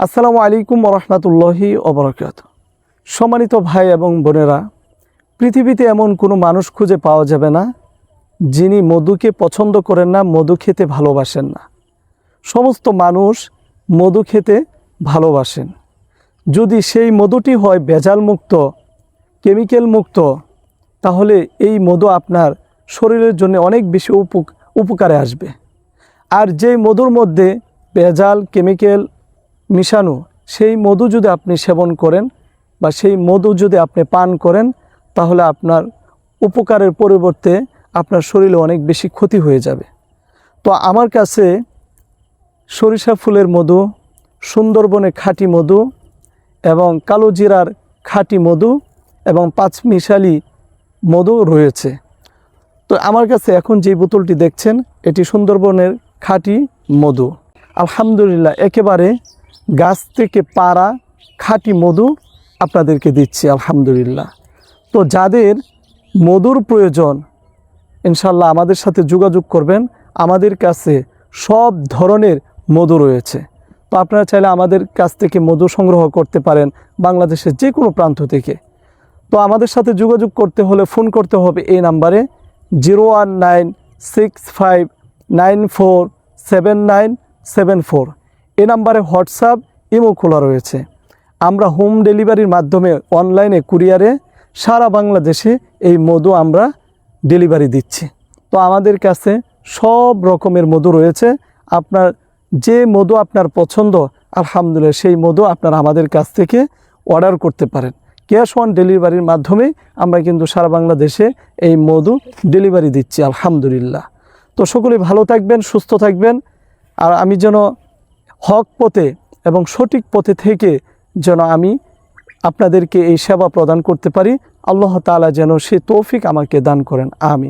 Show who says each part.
Speaker 1: আসসালামু আলাইকুম রহমতুল্লাহি অবরকাত সম্মানিত ভাই এবং বোনেরা, পৃথিবীতে এমন কোনো মানুষ খুঁজে পাওয়া যাবে না, যিনি মধুকে পছন্দ করেন না, মধু খেতে ভালোবাসেন না। সমস্ত মানুষ মধু খেতে ভালোবাসেন। যদি সেই মধুটি হয় ভেজাল মুক্ত কেমিক্যাল মুক্ত তাহলে এই মধু আপনার শরীরের জন্য অনেক বেশি উপ- উপকারে আসবে। আর যেই মধুর মধ্যে ভেজাল, কেমিক্যাল মিশানো সেই মধু যদি আপনি সেবন করেন বা সেই মধু যদি আপনি পান করেন, তাহলে আপনার উপকারের পরিবর্তে আপনার শরীরে অনেক বেশি ক্ষতি হয়ে যাবে। তো আমার কাছে সরিষা ফুলের মধু, সুন্দরবনে খাঁটি মধু এবং কালো জিরার খাঁটি মধু এবং পাঁচমিশালি মধু রয়েছে। তো আমার কাছে এখন যে বোতলটি দেখছেন, এটি সুন্দরবনের খাঁটি মধু। আলহামদুলিল্লাহ, একেবারে গাছ থেকে পাড়া, খাঁটি মধু আপনাদেরকে দিচ্ছি, আলহামদুলিল্লাহ। তো যাদের মধুর প্রয়োজন, ইনশাল্লাহ আমাদের সাথে যোগাযোগ করবেন। আমাদের কাছে সব ধরনের মধু রয়েছে। তো আপনারা চাইলে আমাদের কাছ থেকে মধু সংগ্রহ করতে পারেন বাংলাদেশের যে কোনো প্রান্ত থেকে। তো আমাদের সাথে যোগাযোগ করতে হলে ফোন করতে হবে এই নাম্বারে zero one nine six five nine four seven nine seven four. এই নাম্বারে হোয়াটসঅ্যাপ, ইমো খোলা রয়েছে। আমরা হোম ডেলিভারির মাধ্যমে অনলাইনে, কুরিয়ারে সারা বাংলাদেশে এই মধু আমরা ডেলিভারি দিচ্ছি। তো আমাদের কাছে সব রকমের মধু রয়েছে। আপনার যে মধু আপনার পছন্দ, আলহামদুলিল্লাহ সেই মধু আপনারা আমাদের কাছ থেকে অর্ডার করতে পারেন। ক্যাশ অন ডেলিভারির মাধ্যমে আমরা কিন্তু সারা বাংলাদেশে এই মধু ডেলিভারি দিচ্ছি, আলহামদুলিল্লাহ। তো সকলে ভালো থাকবেন, সুস্থ থাকবেন। আর আমি যেন হক পথে এবং সঠিক পথে থেকে যেন আমি আপনাদেরকে এই সেবা প্রদান করতে পারি। আল্লাহ তালা যেন সে তৌফিক আমাকে দান করেন। আমিন।